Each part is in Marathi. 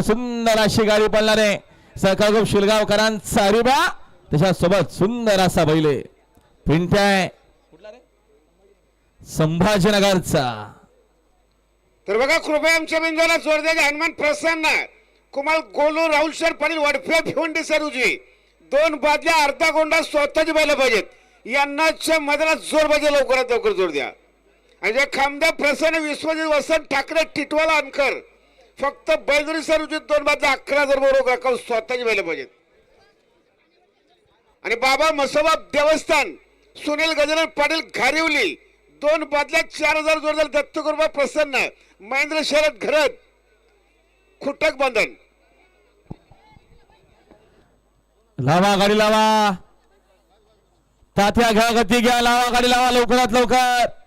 सुंदर अशी गाडी पडणार आहे सहकार शिलगावकरांचा अरिबा त्याच्यासोबत सुंदर असा बैले. पिंट्याय संभाजीनगरचा. तर बघा कृपया आमच्या मेंदूला जोर द्यायचे हनुमान प्रसन्न कुमार गोलू राहुल सर पाटील वडफे भिवंडी सर उजवी दोन बादल्या अर्धा गोंडा स्वतःची बैल पाहिजेत. यांनाच्या मधाला जोर पाहिजे लवकरात लवकर जोर द्या. आणि जे खामद्या प्रसन्न विश्वजित वसंत ठाकरे टिटवाला अनकर. फक्त बैजरी सर दोन बादल्या अकरा हजार बरोबर अकाउंट स्वतःची व्हायला पाहिजेत आणि बाबा मसोबा देवस्थान सुनील गजानन पाटील घारिवली दोन बादल्या चार हजार जोरदार दत्तकुर्बा प्रसन्न महेंद्र शरद घरत खुटक बंधन. लावा गाडी लावा. तात्या घ्या गती घ्या लावा गाडी लावा लवकरात लवकर.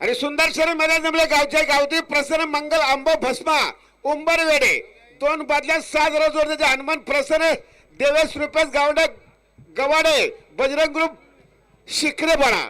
आणि सुंदर शहर मैदान जमले गावचे गावती प्रसन्न मंगल आंबो भस्मा उंबर वेडे. दोन बादल्या सात रोज जोरदार हनुमान प्रसन्न देवेश रुपेश गावडे गवाडे बजरंग ग्रुप शिखरेपणा.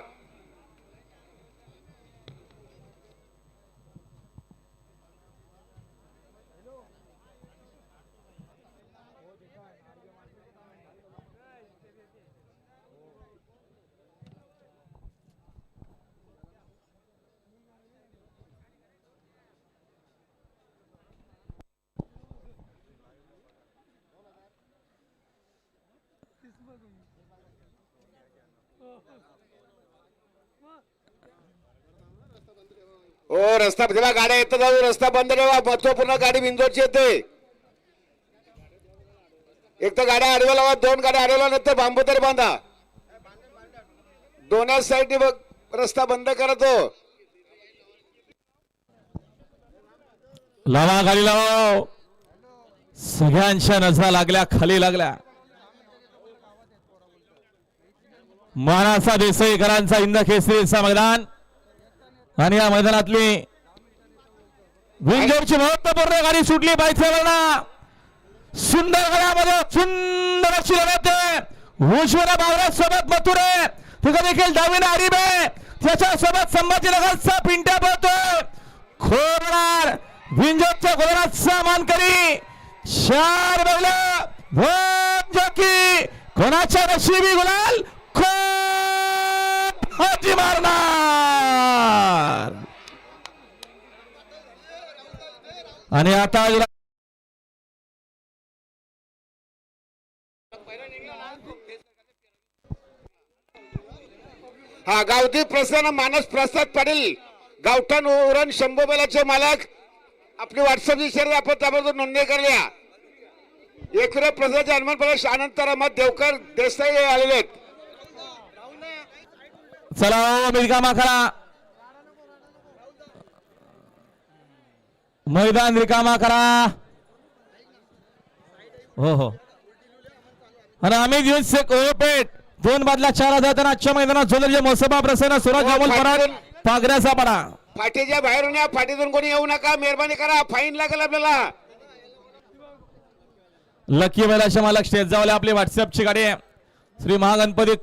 ओ रस्ता जेव्हा गाड्या येतात जाऊ रस्ता बंद ठेवा महत्त्वपूर्ण गाडी बिंदोरची येते. एक तर गाड्या आडव्या लावा दोन गाड्या आडव्या नंतर बांबू तरी बांधा. दोन्ही साईडने बघ रस्ता बंद करतो लावा गाडी लावा. सगळ्यांच्या नजरा लागल्या खाली लागल्या. मानाचा देसाईकरांचा इंद केसरीचा मैदान आणि या मैदानातली विंजरची महत्त्वपूर्ण गाडी सुटली पायथ्यावरना सुंदर गळ्यामध्ये सुंदर अशी लढत आहे. बावरा सोबत मथुरे. तिथं देखील डावीने आरिबे. त्याच्या सोबत संभाजीनगरचा पिंट्या पळतोय. खोरणार विंजोरच्या गोलराचा मानकरी चार बैल. दोन जॉकी. कोणाच्या नशिबी गुलाल? हाती मारणार. आणि आता हा गावठी प्रसन्न मानस प्रसाद पाटील गावठाण उरण शंभू बैलाचे मालक. आपली व्हॉट्सअपची शर्यत आपण त्याबद्दल नोंदणी करल्या एकविरा प्रसादचे हनुमान प्रवेश अनंत देवकर देसाई आलेले आहेत. चला हो, रिकामा करा मैदान रिकामा करा हो हो. आणि आम्ही शेख ओपेट दोन बादल्या चार हजार तर आजच्या मैदानात झोलरचे मोसबा प्रसन्न सुरज अमोल फाटून. पागऱ्याचा पडा. फाटीच्या बाहेरून या फाटीतून कोणी येऊ नका. मेहरबानी करा. फाईन लागेल आपल्याला. लकी बैलाचे मालक स्टेज जावले आपली व्हॉट्सअपची गाडी आहे. श्री महागणपती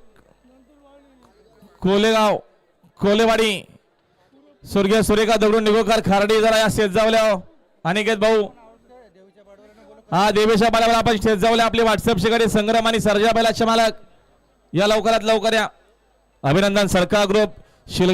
कोलेगाव कोलेवाडी. स्वर्गीय सुरेखा दगडून निगोकर खारडी जरा या स्टेज हो. अनिकेत भाऊ. हा देवेशा बालावर आपण स्टेज आपले व्हॉट्सअप व्हॉट्सअपची संग्राम आणि सर्जा बैलाचे मालक. या लवकरात लवकर या. अभिनंदन सरकार ग्रुप शिलगा